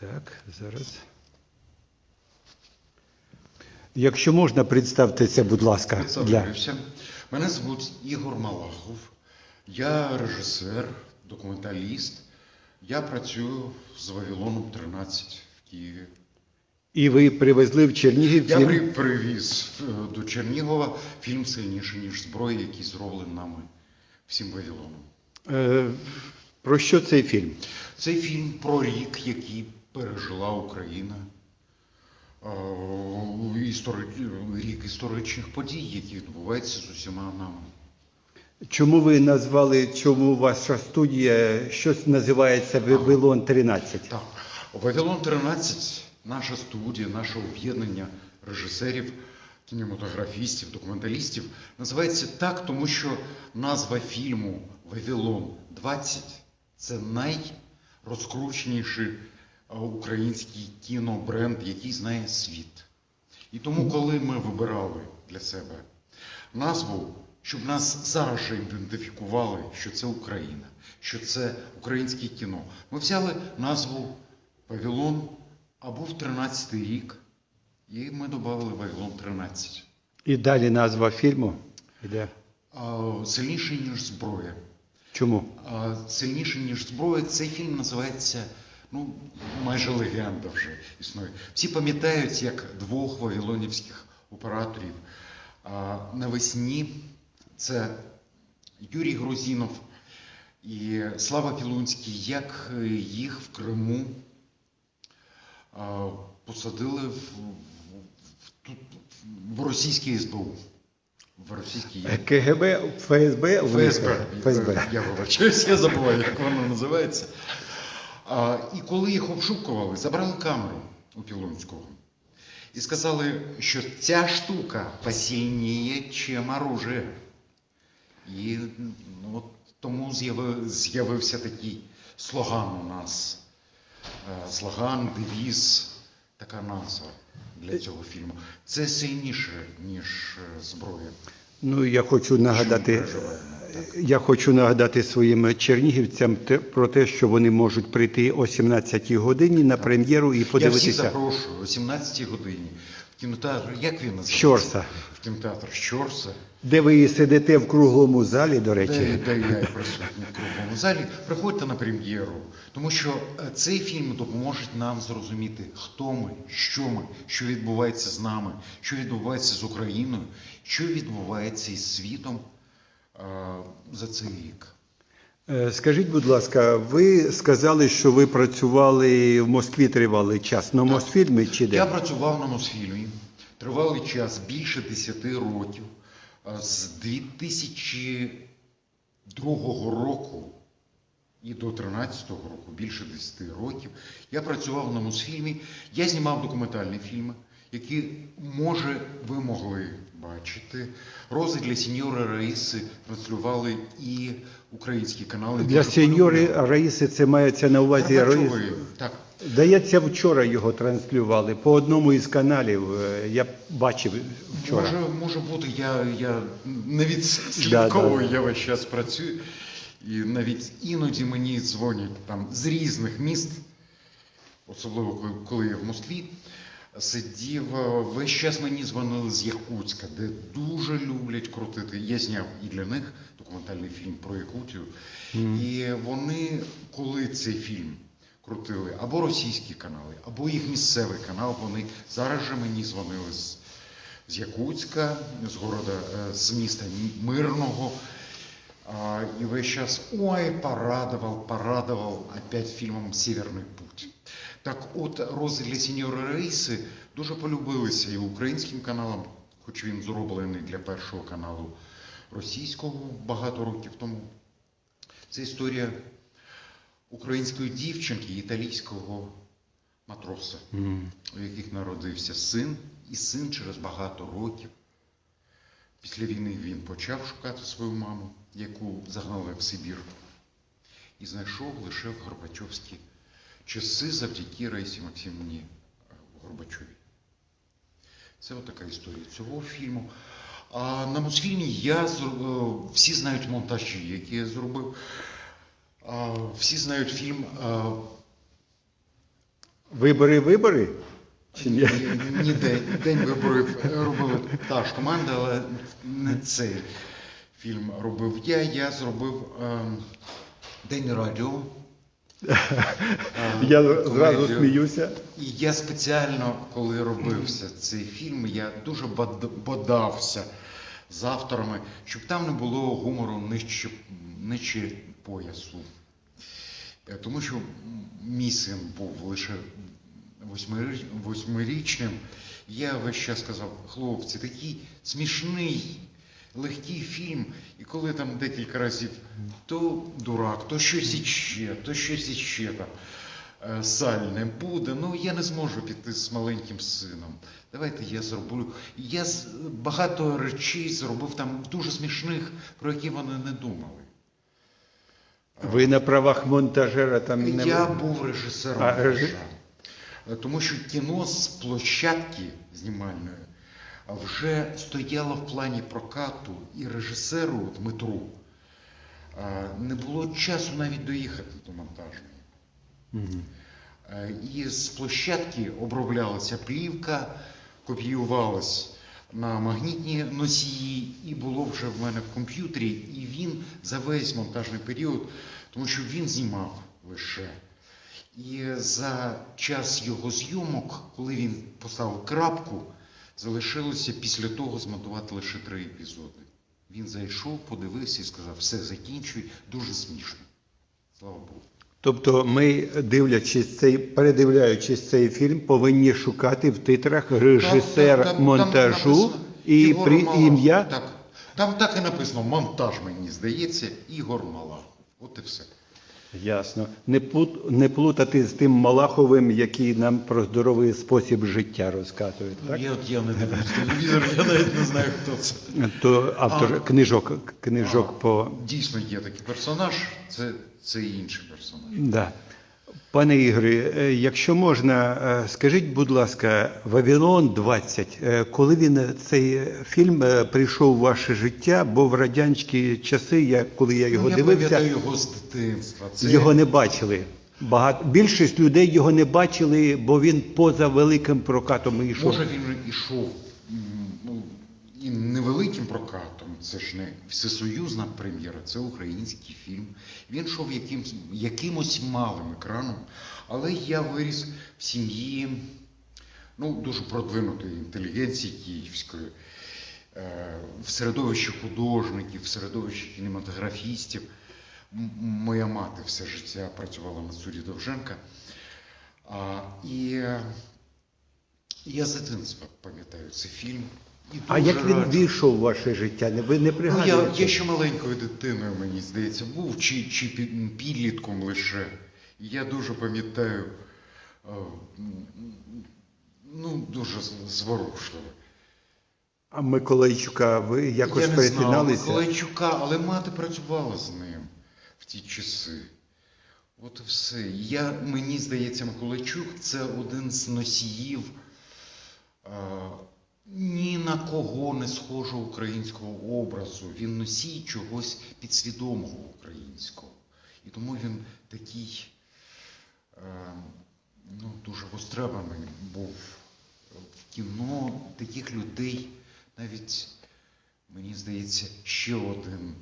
Так, зараз. Якщо можна, представтеся, будь ласка. Для... Мене звуть Ігор Малахов. Я режисер, документаліст. Я працюю з Вавилоном 13 в Києві. І ви привезли в Чернігів Я фільм? привіз е, до Чернігова фільм сильніший, ніж зброя, який зроблений нами всім Вавилоном. Е, Про що цей фільм? Цей фільм про рік, який пережила Україна. Е, істори- Рік історичних подій, які відбуваються з усіма нами. Чому ви назвали, чому ваша студія щось називається Вавилон 13? Так, Вавилон 13, наша студія, наше об'єднання режисерів, кінематографістів, документалістів називається так, тому що назва фільму Вавилон 20 це найрозкрученіший український кінобренд, який знає світ. І тому, коли ми вибирали для себе назву, щоб нас зараз же ідентифікували, що це Україна, що це українське кіно, ми взяли назву Павілон або в 13 рік, і ми додали Вавилон 13. І далі назва фільму? Іде. А, Сильніше, ніж зброя. Чому? А, Сильніше, ніж зброя, цей фільм називається ну, майже легенда вже існує. Всі пам'ятають, як двох вавилонівських операторів а, навесні це Юрій Грузінов і Слава Пілунський, як е, їх в Криму а, посадили в, в, в, тут, в російський СБУ. В російський Е, КГБ, ФСБ? ФСБ. ФСБ. Я вибачаюсь, я забуваю, як воно називається. І коли їх обшукували, забрали камеру у Пілонського. І сказали, що ця штука посильніє, чим оружие. І ну, от тому з'явився такий слоган у нас. Е, Слоган, девіз, така назва для цього фільму. Це сильніше, ніж е, зброя. Ну, я хочу нагадати, я хочу нагадати своїм чернігівцям те- про те, що вони можуть прийти о 17 годині на прем'єру і Я всіх подивитися. запрошую о 17 годині в кінотеатр. Як він називається? Щорса. В кінотеатр Щорса. Де ви сидите в круглому залі, до речі. де я і присутній в круглому залі. Приходьте на прем'єру, тому що е, цей фільм допоможе нам зрозуміти, хто ми, що ми, що відбувається з нами, що відбувається з Україною, що відбувається із світом за цей рік. Е, Скажіть, будь ласка, ви сказали, що ви працювали в Москві тривалий час. На Мосфільмі чи де? Я працював на Мосфільмі тривалий час, більше 10 років. З 2002 року і до 2013 року, більше 10 років, я працював на Мосфільмі. Я знімав документальні фільми, які, може, ви могли бачити. Рози для сеньори Раїси транслювали і українські канали. Для сеньори. Раїси це мається на увазі Горбачової, Раїс. Так. Здається, вчора його транслювали по одному із каналів. е, Я бачив вчора. Може, може бути, я, я не Да, відслідковую, да. я весь час працюю. І навіть іноді мені дзвонять там з різних міст, особливо коли я в Москві сидів. е, Весь час мені дзвонили з Якутська, де дуже люблять крутити. Я зняв і для них документальний фільм про Якутію. І вони, коли цей фільм крутили або російські канали, або їх місцевий канал, вони зараз же мені дзвонили з з Якутська, з города, е, з міста Мирного. А, І весь час ой, порадував, порадував опять фільмом Северний путь. Так от рози для сеньори Рейси дуже полюбилися і українським каналам, хоч він зроблений для першого каналу російського багато років тому. Це історія української дівчинки, і італійського матроса у яких народився син, і син через багато років. Після війни він почав шукати свою маму, яку загнали в Сибір, і знайшов лише в Горбачовські часи завдяки Рейсі Максимівні е, Горбачовій. Це от така історія цього фільму. А на Мосфільмі я е, всі знають монтажі, які я зробив. Всі знають фільм е, Вибори, вибори? Чи ні? Ні, день, день виборів робила та ж команда, але не цей фільм робив я. Я зробив ем, День радіо. Я зразу сміюся. І я спеціально, коли робився цей фільм, я дуже бодався з авторами, щоб там не було гумору нижче, нижче поясу. Е, Тому що мій син був лише восьмиріч- восьмирічним. Я весь час казав, хлопці, такий смішний, легкий фільм. І коли там декілька разів то дурак, то щось іще, то щось іще там е, сальне буде. Ну я не зможу піти з маленьким сином. Давайте я зроблю. Я багато речей зробив там дуже смішних, про які вони не думали. Ви на правах монтажера там не Я був режисером. А, Тому що кіно з площадки знімальної вже стояло в плані прокату і режисеру Дмитру не було часу навіть доїхати до монтажної. Е, І з площадки оброблялася плівка, копіювалась на магнітні носії, і було вже в мене в комп'ютері, і він за весь монтажний період, тому що він знімав лише. І за час його зйомок, коли він поставив крапку, залишилося після того змонтувати лише три епізоди. Він зайшов, подивився і сказав, все, закінчуй, дуже смішно. Слава Богу. Тобто ми, дивлячись цей, передивляючись цей фільм, повинні шукати в титрах режисер Там- там- там монтажу і при ім'я. Так. Там так і написано монтаж, мені здається, Ігор Малахов. От і все. Ясно. Не, не плутати з тим Малаховим, який нам про здоровий спосіб життя розказує. Так? Я от я не дивлюсь телевізор, я навіть не знаю, хто це. То автор А. книжок, книжок А, по Дійсно є такий персонаж, це, це інший персонаж. Да. Пане Ігорі, е, якщо можна, е, скажіть, будь ласка, Вавилон 20, е, коли він цей фільм прийшов у ваше життя, бо в радянські часи, я, коли я його ну, я дивився, його з дитинства. Це... його не бачили. Багато більшість людей його не бачили, бо він поза великим прокатом йшов. Може він ішов ну, і невеликим прокатом, це ж не всесоюзна прем'єра, це український фільм. Він йшов якимсь, якимось малим екраном, але я виріс в сім'ї ну, дуже продвинутої інтелігенції київської, е, в середовищі художників, в середовищі кінематографістів. Моя мати все життя працювала на суді Довженка. А, і е, я з дитинства пам'ятаю цей фільм. А як він раджу. війшов в ваше життя? Ви не Ну, я, я ще маленькою дитиною, мені здається, був чи, чи підлітком лише. І я дуже пам'ятаю, е, ну, дуже зворушливо. А Миколайчука ви якось я не перетиналися? знав Миколайчука, але мати працювала з ним в ті часи. От і все. Я, мені здається, Миколайчук це один з носіїв е, ні на кого не схожого українського образу. Він носій чогось підсвідомого українського. І тому він такий е, ну, дуже востребований був в кіно таких людей навіть, мені здається, ще один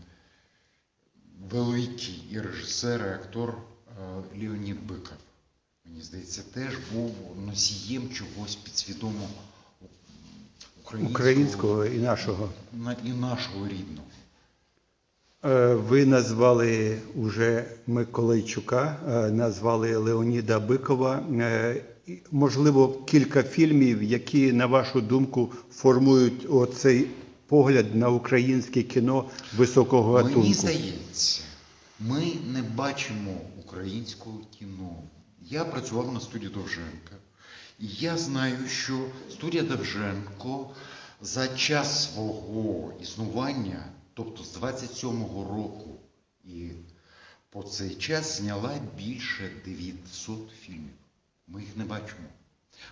великий і режисер, і актор е, Леонід Биков. Мені здається, теж був носієм чогось підсвідомого українського, Українського і нашого. на- і нашого рідного. Е, Ви назвали уже Миколайчука, е, назвали Леоніда Бикова. Е, Можливо, кілька фільмів, які, на вашу думку, формують оцей погляд на українське кіно високого гатунку. Мені здається, ми не бачимо українського кіно. Я працював на студії Довженка. Я знаю, що студія Довженко за час свого існування, тобто з 27-го року і по цей час зняла більше 900 фільмів. Ми їх не бачимо.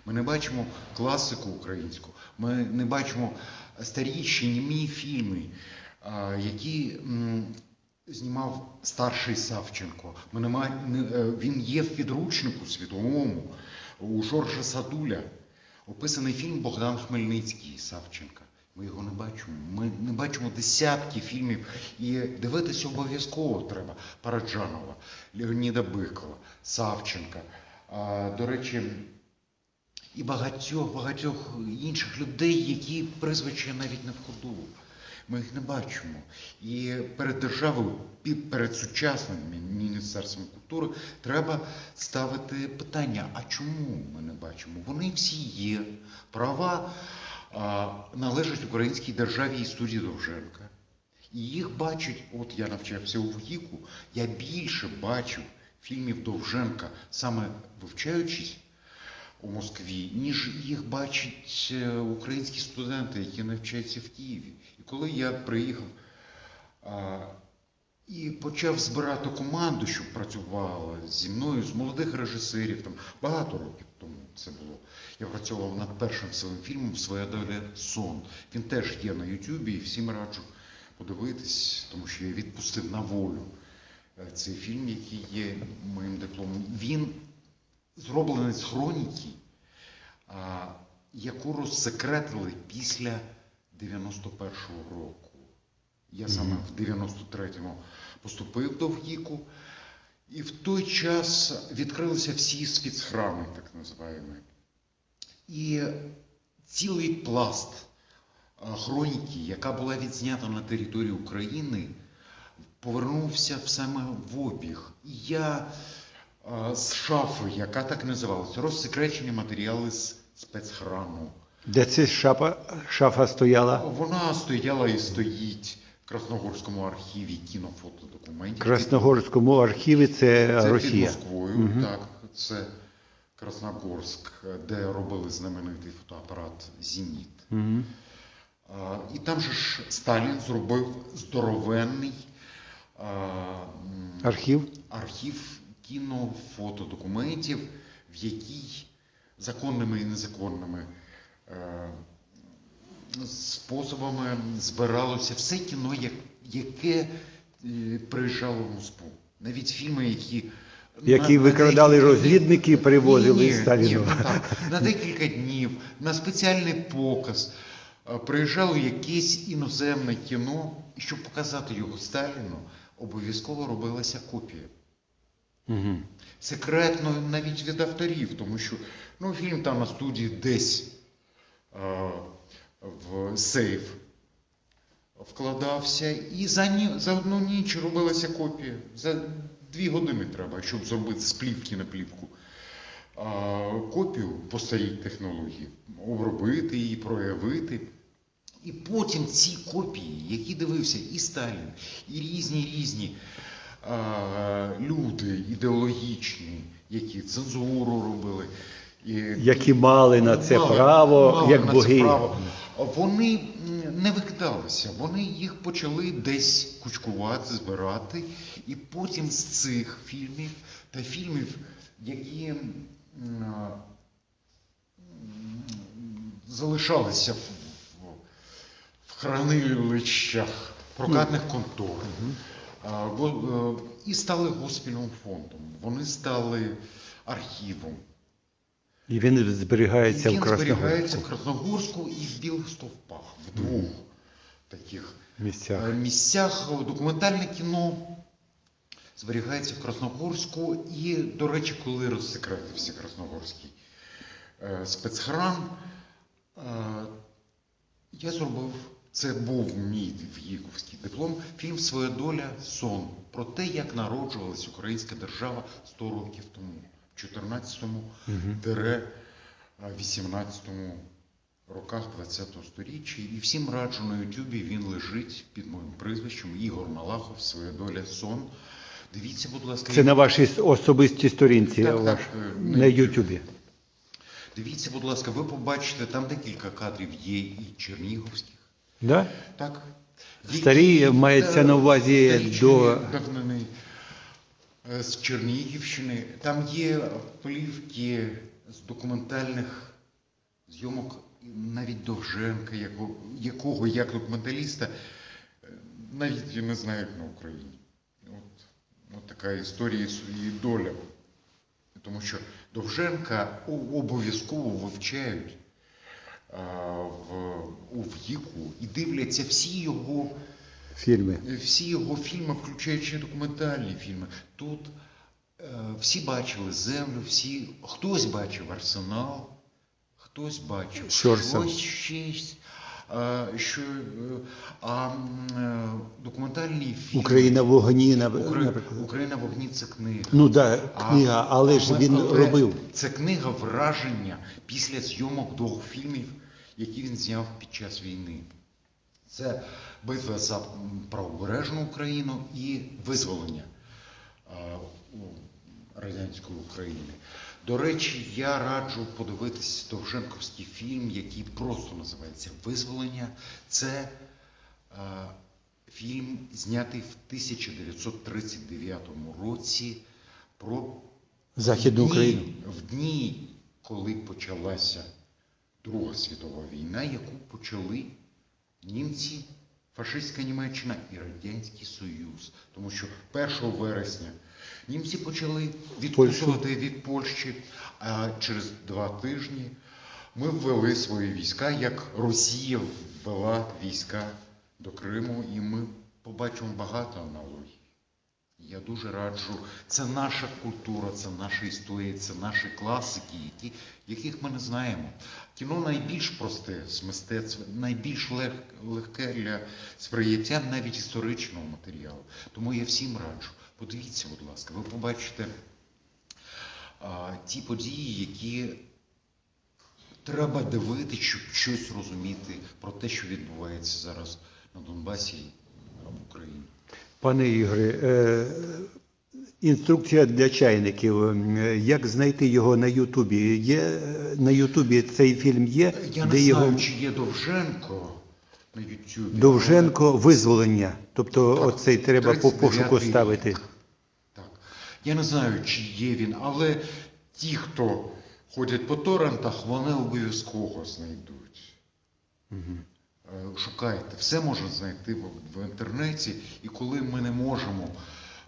Ми не бачимо класику українську, ми не бачимо старіші німі фільми, які знімав старший Савченко. Ми не має- е, він є в підручнику світовому у Жоржа Садуля. Описаний фільм Богдан Хмельницький Савченка. Ми його не бачимо. Ми не бачимо десятки фільмів. І дивитися обов'язково треба. Параджанова, Леоніда Бикова, Савченка. А, до речі, і багатьох багатьох інших людей, які прізвища навіть не в ходу. Ми їх не бачимо. І перед державою, перед сучасним міністерством культури треба ставити питання: а чому ми не бачимо? Вони всі є. Права а, належать українській державі і студії Довженка. І їх бачать, от я навчався у ВГІКу, я більше бачив фільмів Довженка, саме вивчаючись у Москві, ніж їх бачать е, українські студенти, які навчаються в Києві. І коли я приїхав а, і почав збирати команду, щоб працювала зі мною, з молодих режисерів, там багато років тому це було. Я працював над першим своїм фільмом Своя доля сон. Він теж є на Ютубі, і всім раджу подивитись, тому що я відпустив на волю е, цей фільм, який є моїм дипломом. Він зроблений з хроніки, яку розсекретили після 91-го року. Я саме в 93-му поступив до ВГІКу, і в той час відкрилися всі спецхрами, так називаємо. І цілий пласт хроніки, яка була відзнята на території України, повернувся в саме в обіг. І я з шафи, яка так називалася, розсекречені матеріали з спецхрану. Де ця шафа, шафа стояла? Вона стояла і стоїть в Красногорському архіві кінофотодокументів. В Красногорському архіві це, Це під Росія. Москвою, так. Це Красногорськ, де робили знаменитий фотоапарат Зеніт. Мгм. А, І там же ж Сталін зробив здоровенний а, м, Архів? Архів кінофотодокументів, в якій законними і незаконними е, способами збиралося все кіно, як- яке е, приїжджало в Москву. Навіть фільми, які. Які викрадали декілька розвідники і ні, Сталіну. ну на декілька днів, на спеціальний показ. е, Приїжджало якесь іноземне кіно, і щоб показати його Сталіну, обов'язково робилася копія. Мгм. Секретно навіть від авторів, тому що ну, фільм там на студії десь е, в сейф вкладався, і за, ні, за одну ніч робилася копія. За дві години треба, щоб зробити з плівки на плівку. А, копію по старій технології, обробити її, проявити. І потім ці копії, які дивився і Сталін, і різні різні люди ідеологічні, які цензуру робили, і, Які мали на це право, мали як на це боги. право. Вони не викидалися, вони їх почали десь кучкувати, збирати, і потім з цих фільмів та фільмів, які а, залишалися в, в, в хранилищах прокатних контор. Е, І стали госпільним фондом. Вони стали архівом. І він зберігається Він в зберігається Красногорську в Красногорську і в Білих Стовпах, в двох таких місцях. е, місцях. Документальне кіно зберігається в Красногорську. І, до речі, коли розсекретився Красногорський е, спецхран, е, я зробив. Це був мій в'їковський диплом. Фільм Своя доля сон про те, як народжувалась українська держава 100 років тому, в 14-му, 18-му роках 20-го сторіччя. І всім раджу на Ютубі він лежить під моїм прізвищем Ігор Малахов, Своя доля сон. Дивіться, будь ласка, Це на вашій особистій сторінці Так, ваш, так, е, на Ютубі. дивіться, будь ласка, ви побачите, там декілька кадрів є і чернігівських. Да? Так. Старі мається е, на увазі до- е, з Чернігівщини. Там є плівки з документальних зйомок навіть Довженка, якого, якого як документаліста, е, навіть не знаю, як на Україні. от така історія і доля. Тому що Довженка обов'язково вивчають у віку і дивляться всі його, Фільми. всі його фільми, включаючи документальні фільми. Тут е, всі бачили землю, всі, хтось бачив арсенал, хтось бачив Щорса. щось щось. А, що, е, а е, документальні фільми. Україна в вогні, Укра- наприклад. Україна в вогні це книга. Ну да, А- книга, але ж він але робив. Це книга враження після зйомок двох фільмів, які він зняв під час війни. Це битва за правобережну Україну і визволення радянської України. До речі, я раджу подивитись Довженковський фільм, який просто називається Визволення. Це фільм, знятий в 1939 році про Західну Україну. В дні, коли почалася Друга світова війна, яку почали німці, фашистська Німеччина і Радянський Союз. Тому що 1 вересня німці почали відкусувати від Польщі, а через два тижні ми ввели свої війська, як Росія ввела війська до Криму, і ми побачимо багато аналогій. Я дуже раджу. Це наша культура, це наша історія, це наші класики, які, яких ми не знаємо. Кіно найбільш просте з мистецтва, найбільш лег, легке для сприйняття навіть історичного матеріалу. Тому я всім раджу. Подивіться, будь ласка, ви побачите а, ті події, які треба дивитися, щоб щось розуміти про те, що відбувається зараз на Донбасі а, в Україні. Пане Ігоре, е, інструкція для чайників. Е, Як знайти його на Ютубі? Є е, на Ютубі цей фільм є, Я не де знаю, його чи є Довженко на Ютубі. Довженко визволення. Тобто, Так, оцей треба по 39-й пошуку рік. ставити. Так. Я не знаю, чи є він, але ті, хто ходять по торрентах, вони обов'язково знайдуть. Е, Шукайте, все можна знайти в інтернеті, і коли ми не можемо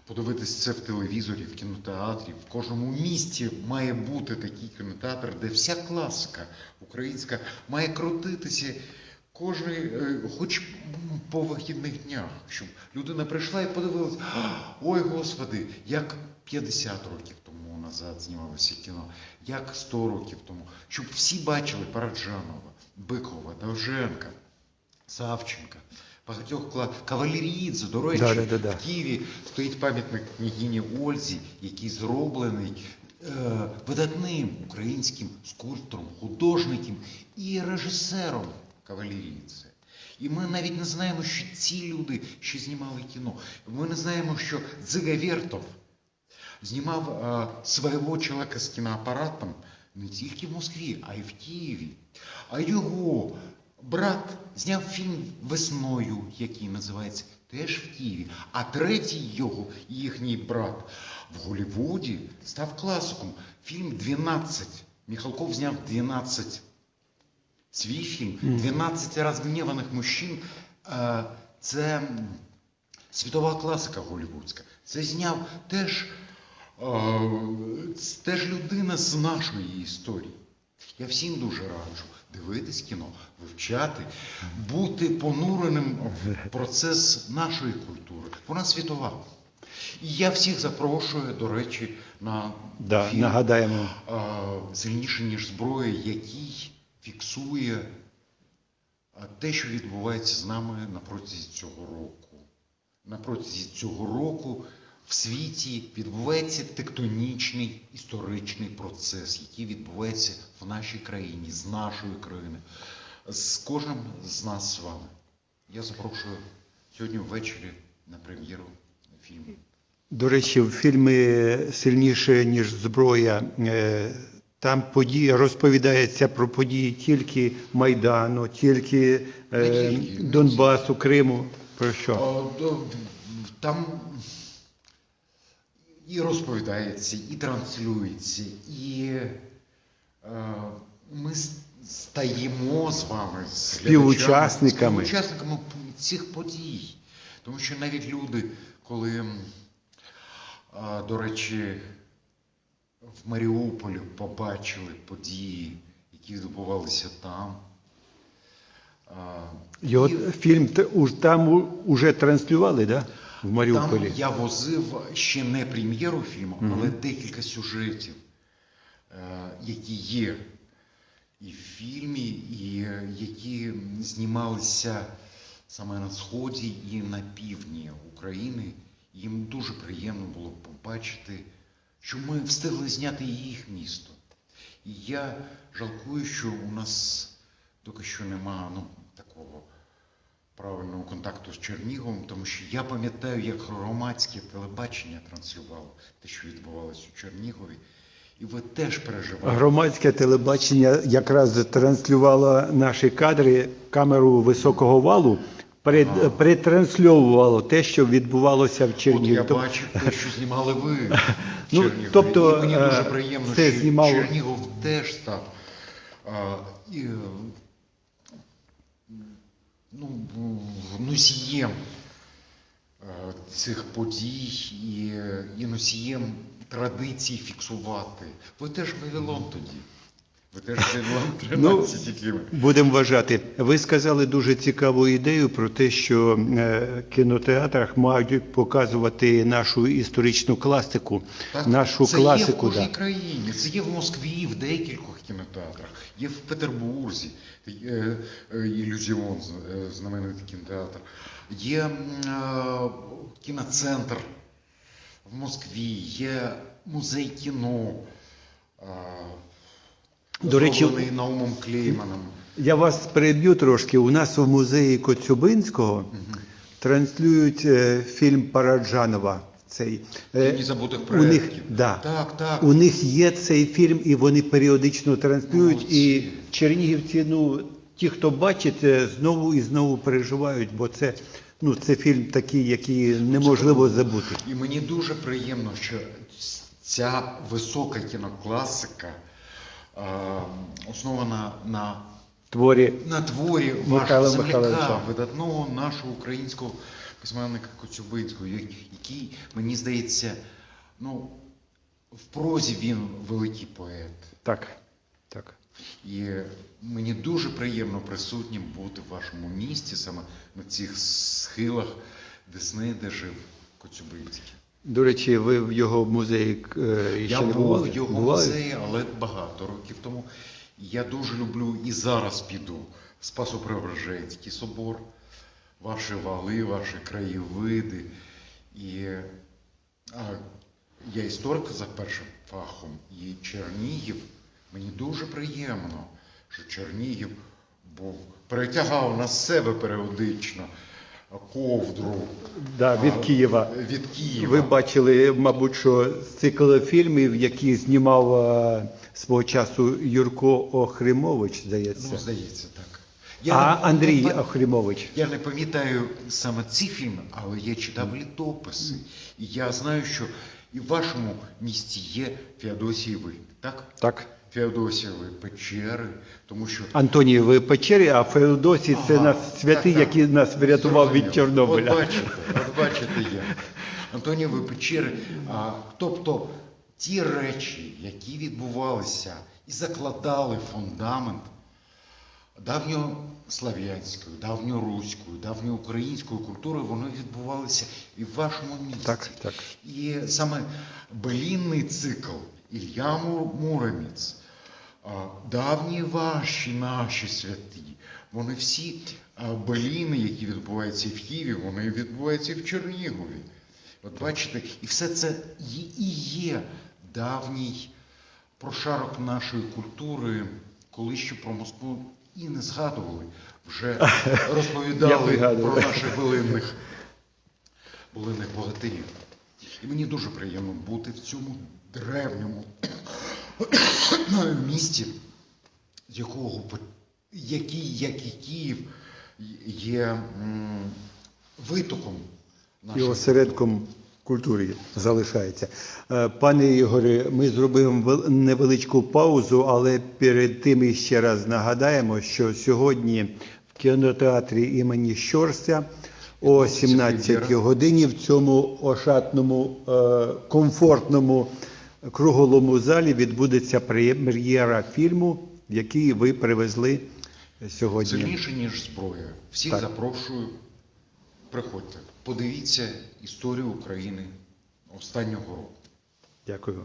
подивитися це в телевізорі, в кінотеатрі, в кожному місті має бути такий кінотеатр, де вся класика українська має крутитися е, хоч по вихідних днях, щоб людина прийшла і подивилась, ой Господи, як 50 років тому назад знімалося кіно, як 100 років тому, щоб всі бачили Параджанова, Бикова, Довженка. Савченка, багатьох кла... Кавалеріїдзе, до речі, Да, да, да, да. в Києві стоїть пам'ятник княгині Ользі, який зроблений е, видатним українським скульптором, художником і режисером Кавалеріїдзе. І ми навіть не знаємо, що ці люди ще знімали кіно. Ми не знаємо, що Дзига Вертов знімав е, свого чоловіка з кіноапаратом не тільки в Москві, а й в Києві. А його брат зняв фільм весною, який називається теж в Києві. А третій його, їхній брат, в Голлівуді став класиком. Фільм 12. Міхалков зняв 12 свій фільм 12 розгніваних мужчин. Е, Це світова класика голлівудська. Це зняв теж, е, теж людина з нашої історії. Я всім дуже раджу дивитись кіно, вивчати, бути понуреним в процес нашої культури. Вона світова. І я всіх запрошую, до речі, на Да, фільм нагадаємо. сильніше, ніж зброя, який фіксує те, що відбувається з нами на протязі цього року. На протязі цього року в світі відбувається тектонічний історичний процес, який відбувається в нашій країні, з нашої країни, з кожним з нас з вами. Я запрошую сьогодні ввечері на прем'єру фільму. До речі, в фільмі сильніше, ніж зброя. е, Там події розповідається про події тільки Майдану, тільки е, тільки, Донбасу, Криму. Про що? Там і розповідається, і транслюється, і е, ми стаємо з вами Співучасниками. співучасниками цих подій. Тому що навіть люди, коли А, До речі, в Маріуполі побачили події, які відбувалися там. Його і фільм там уже транслювали, да? В Маріуполі. Там я возив ще не прем'єру фільму, але декілька сюжетів, е, які є і в фільмі, і е, які знімалися саме на сході і на півдні України. Їм дуже приємно було побачити, що ми встигли зняти їх місто. І я жалкую, що у нас доки що немає ну, такого правильного контакту з Черніговом, тому що я пам'ятаю, як громадське телебачення транслювало те, що відбувалося у Чернігові, і ви теж переживали. Громадське телебачення якраз транслювало наші кадри камеру високого валу, перед, Ага. перетрансльовувало те, що відбувалося в От Чернігові. я Тоб- бачив те, що знімали ви в Ну, тобто, і мені е, дуже приємно, що знімало- Чернігов теж став а, і, е, ну, носієм е, цих подій і, і носієм традицій фіксувати. Ви теж Вавилон тоді. Ви теж Вавилон 13 які ви. Будемо вважати. Ви сказали дуже цікаву ідею про те, що е, в кінотеатрах мають показувати нашу історичну класику, Так, нашу це класику. є в кожній да. країні. Це є в Москві, в декількох кінотеатрах, є в Петербурзі, е, ілюзіон, е, знаменитий кінотеатр. Є кіноцентр в Москві, є музей кіно. До речі, Наумом Клейманом. Я вас переб'ю трошки. У нас в музеї Коцюбинського транслюють е, фільм Параджанова. Цей е, «Тіні забутих у них, да, Так, так. у них є цей фільм, і вони періодично транслюють. Молодці. І чернігівці, ну ті, хто бачить, е, знову і знову переживають, бо це, ну, це фільм такий, який неможливо забути. І мені дуже приємно, що ця висока кінокласика основана на, Творі на творі Михайла вашого земляка, Михайловича. видатного нашого українського письменника Коцюбинського, який, мені здається, ну, в прозі він великий поет. так, так. І мені дуже приємно присутнім бути в вашому місті, саме на цих схилах Десни, де жив Коцюбинський. До речі, ви в його музеї е, ще Я не був бували? в його Бували? музеї, але багато років тому. Я дуже люблю і зараз піду в Спасо-Преображенський собор, ваші вали, ваші краєвиди. І а, я історик за першим фахом, і Чернігів. Мені дуже приємно, що Чернігів був, перетягав на себе періодично ковдру Да, від Києва. Від Києва. Ви бачили, мабуть, що цикл фільмів, які знімав е, свого часу Юрко Охримович, здається. Ну, здається, так. а не- Андрій не, Охримович. я не пам'ятаю саме ці фільми, але я читав літописи. І я знаю, що і в вашому місті є Феодосієви, так? Так. Феодосієви печери, тому що Антонієві печері, а Феодосій це Ага, наш святий, так, так. який нас врятував від Зрозуміло. Чорнобиля. От бачите, от бачите я. Антонієві печери. А, тобто ті речі, які відбувалися і закладали фундамент давньослав'янської, давньоруської, давньоукраїнської культури, вони відбувалися і в вашому місті. Так, так. І саме белінний цикл Ілля Му- Муромець, давні ваші наші святі, вони всі а, беліни, які відбуваються в Києві, вони відбуваються в Чернігові. От бачите, і все це і є давній прошарок нашої культури, коли ще про Москву і не згадували, вже розповідали про наших белинних, белинних богатирів. І мені дуже приємно бути в цьому древньому місті, з якого який, як і Київ, є витоком І нашої осередком культури залишається. Е, Пане Ігоре, ми зробимо вел- невеличку паузу, але перед тим ще раз нагадаємо, що сьогодні в кінотеатрі імені Щорся о 17 годині в цьому ошатному, е, комфортному круглому залі відбудеться прем'єра фільму, який ви привезли сьогодні. Сильніше, ніж зброя. Всіх Так. запрошую. Приходьте, подивіться історію України останнього року. Дякую.